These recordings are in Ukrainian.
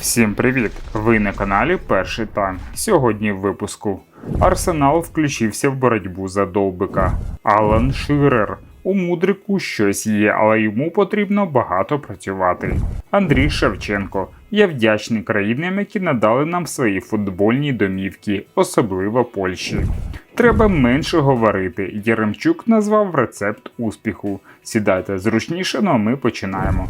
Всім привіт! Ви на каналі Перший Тайм. Сьогодні в випуску Арсенал включився в боротьбу за довбика. Алан Ширер. У мудрику щось є, але йому потрібно багато працювати. Андрій Шевченко. Я вдячний країнам, які надали нам свої футбольні домівки, особливо Польщі. Треба менше говорити. Єремчук назвав рецепт успіху. Сідайте зручніше, ну а ми починаємо.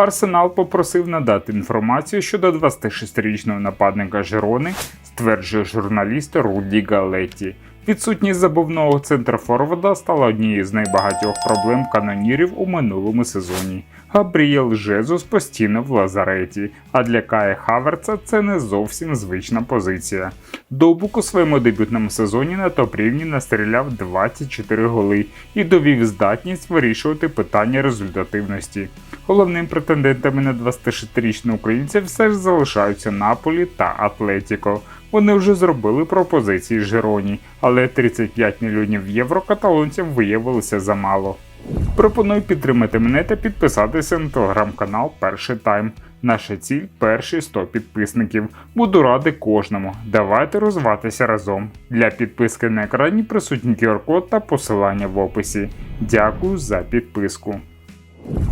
Арсенал попросив надати інформацію щодо 26-річного нападника Жерони, стверджує журналіст Руді Галетті. Відсутність забувного центра Форварда стала однією з найбагатьох проблем канонірів у минулому сезоні. Габрієл Жезус постійно в лазареті, а для Кая Хаверца це не зовсім звична позиція. Довбук у своєму дебютному сезоні на топ-рівні настріляв 24 голи і довів здатність вирішувати питання результативності. Головним претендентами на 26-річного українця все ж залишаються Наполі та Атлетіко. Вони вже зробили пропозиції Жироні, але 35 мільйонів євро каталонцям виявилося замало. Пропоную підтримати мене та підписатися на телеграм-канал Перший Тайм. Наша ціль перші 100 підписників. Буду радий кожному. Давайте розвиватися разом. Для підписки на екрані присутній QR-код та посилання в описі. Дякую за підписку.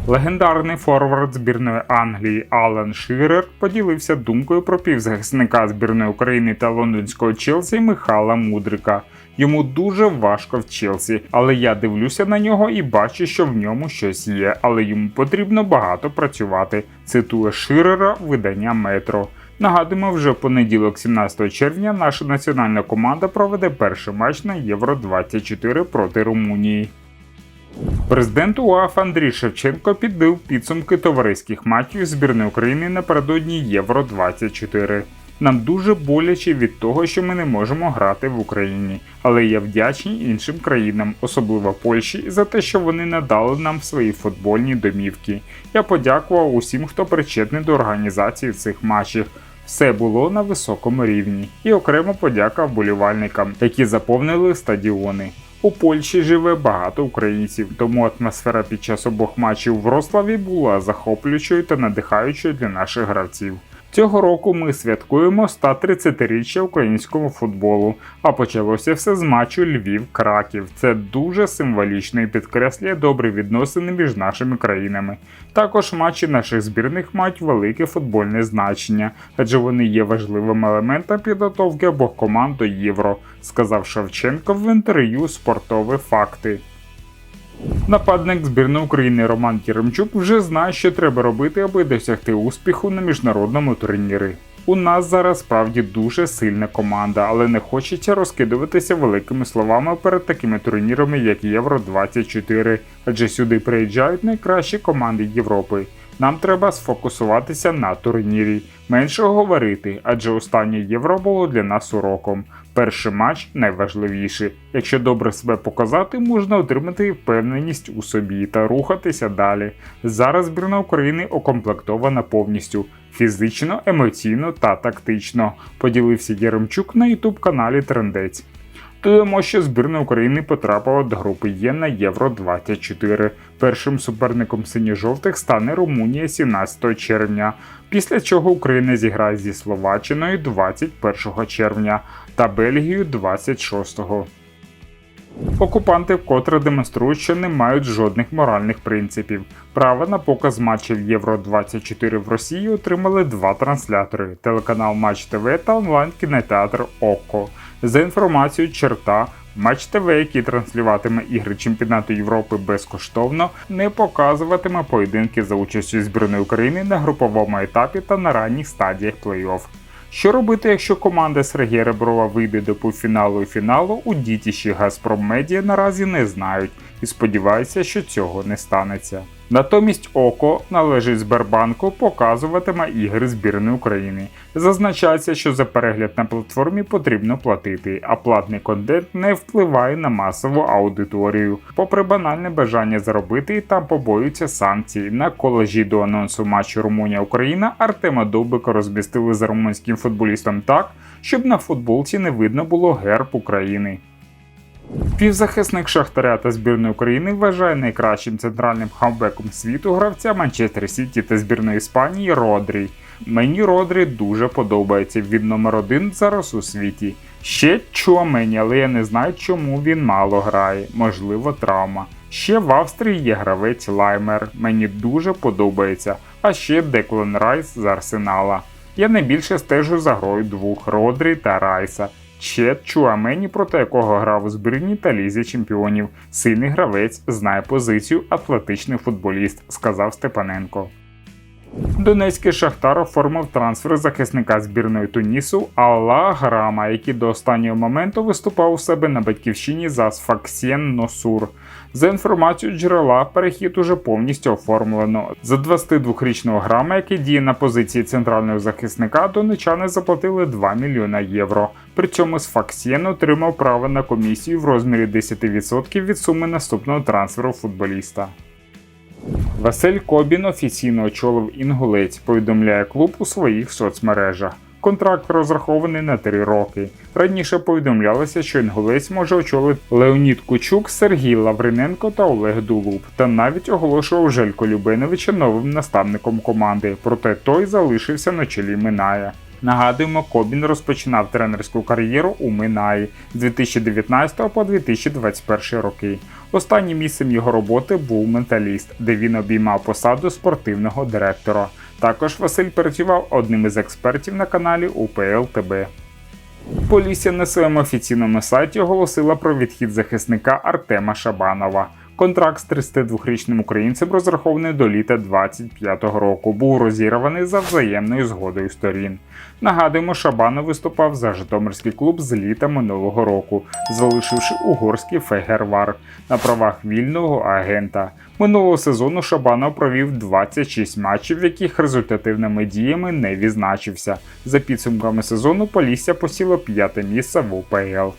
Легендарний форвард збірної Англії Алан Ширер поділився думкою про півзахисника збірної України та лондонського Челсі Михайла Мудрика. Йому дуже важко в Челсі, але я дивлюся на нього і бачу, що в ньому щось є, але йому потрібно багато працювати. Цитує Ширера видання Метро. Нагадуємо, вже понеділок, 17 червня, наша національна команда проведе перший матч на Євро 24 проти Румунії. Президент УАФ Андрій Шевченко підбив підсумки товариських матчів збірної України напередодні Євро 24. Нам дуже боляче від того, що ми не можемо грати в Україні, але я вдячний іншим країнам, особливо Польщі, за те, що вони надали нам свої футбольні домівки. Я подякував усім, хто причетний до організації цих матчів. Все було на високому рівні, і окремо подяка вболівальникам, які заповнили стадіони. У Польщі живе багато українців, тому атмосфера під час обох матчів в Рославі була захоплюючою та надихаючою для наших гравців. Цього року ми святкуємо 130-річчя українського футболу, а почалося все з матчу Львів-Краків. Це дуже символічно і підкреслює добрі відносини між нашими країнами. Також матчі наших збірних мають велике футбольне значення, адже вони є важливим елементом підготовки обох команд до євро, сказав Шевченко в інтерв'ю Спортові факти. Нападник збірної України Роман Єремчук вже знає, що треба робити, аби досягти успіху на міжнародному турнірі. У нас зараз справді дуже сильна команда, але не хочеться розкидуватися великими словами перед такими турнірами, як Євро 24, адже сюди приїжджають найкращі команди Європи. Нам треба сфокусуватися на турнірі, менше говорити, адже останнє євро було для нас уроком. Перший матч найважливіший. Якщо добре себе показати, можна отримати впевненість у собі та рухатися далі. Зараз збірна України окомплектована повністю фізично, емоційно та тактично. Поділився Єремчук на ютуб каналі Трендець. Додамо, що збірна України потрапила до групи Є на Євро 24. Першим суперником синьо-жовтих стане Румунія 17 червня, після чого Україна зіграє зі Словаччиною 21 червня та Бельгією 26. Окупанти вкотре демонструють, що не мають жодних моральних принципів. Право на показ матчів Євро 24 в Росії отримали два транслятори: телеканал Матч ТВ та онлайн-кінотеатр ОККО. За інформацією черта. Матч ТВ, який транслюватиме ігри чемпіонату Європи безкоштовно, не показуватиме поєдинки за участю збірної України на груповому етапі та на ранніх стадіях плей-офф. Що робити, якщо команда Сергія Реброва вийде до півфіналу і фіналу, у дітіші Газпром Медіа наразі не знають і сподіваються, що цього не станеться. Натомість ОКО належить Сбербанку показуватиме ігри збірної України. Зазначається, що за перегляд на платформі потрібно платити, а платний контент не впливає на масову аудиторію. Попри банальне бажання заробити, там побоюються санкції. На колежі до анонсу матчу Румунія-Україна Артема Довбика розмістили за румунським футболістом так, щоб на футболці не видно було герб України. Півзахисник Шахтаря та збірної України вважає найкращим центральним хавбеком світу гравця Манчестер Сіті та збірної Іспанії Родрі. Мені Родрі дуже подобається. Він номер один зараз у світі. Ще Чуамені, але я не знаю, чому він мало грає. Можливо, травма. Ще в Австрії є гравець Лаймер. Мені дуже подобається. А ще Деклан Райс з Арсенала. Я найбільше стежу за грою двох Родрі та Райса. Чет Чуамені, проти якого грав у збірні та лізі чемпіонів. Сильний гравець знає позицію атлетичний футболіст, сказав Степаненко. Донецький Шахтар оформив трансфер захисника збірної Тунісу Алла Грама, який до останнього моменту виступав у себе на батьківщині за Сфаксєн Носур. За інформацією джерела, перехід уже повністю оформлено. За 22-річного грама, який діє на позиції центрального захисника, донечани заплатили 2 мільйона євро. При цьому Сфаксєн отримав право на комісію в розмірі 10% від суми наступного трансферу футболіста. Василь Кобін офіційно очолив інгулець, повідомляє клуб у своїх соцмережах. Контракт розрахований на три роки. Раніше повідомлялося, що інгулець може очолити Леонід Кучук, Сергій Лавриненко та Олег Дулуб. Та навіть оголошував Желько Любеновича новим наставником команди, проте той залишився на чолі Миная. Нагадуємо, Кобін розпочинав тренерську кар'єру у Минаї з 2019 по 2021 роки. Останнім місцем його роботи був менталіст, де він обіймав посаду спортивного директора. Також Василь працював одним із експертів на каналі УПЛ ТБ. На своєму офіційному сайті оголосила про відхід захисника Артема Шабанова. Контракт з 32-річним українцем розрахований до літа 25-го року. Був розірваний за взаємною згодою сторін. Нагадуємо, Шабанов виступав за Житомирський клуб з літа минулого року, залишивши угорський Фегервар на правах вільного агента. Минулого сезону Шабанов провів 26 матчів, в яких результативними діями не відзначився. За підсумками сезону Полісся посіло п'яте місце в УПЛ.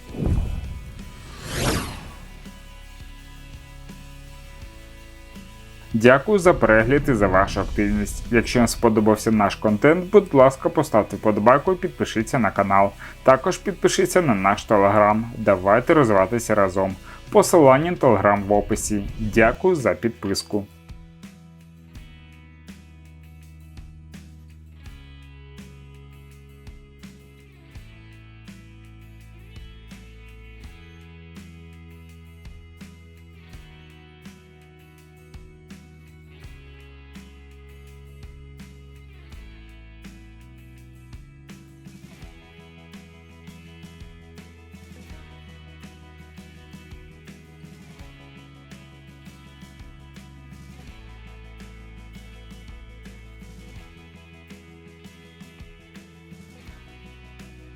Дякую за перегляд і за вашу активність. Якщо вам сподобався наш контент, будь ласка, поставте вподобайку і підпишіться на канал. Також підпишіться на наш телеграм. Давайте розвиватися разом. Посилання на телеграм в описі. Дякую за підписку.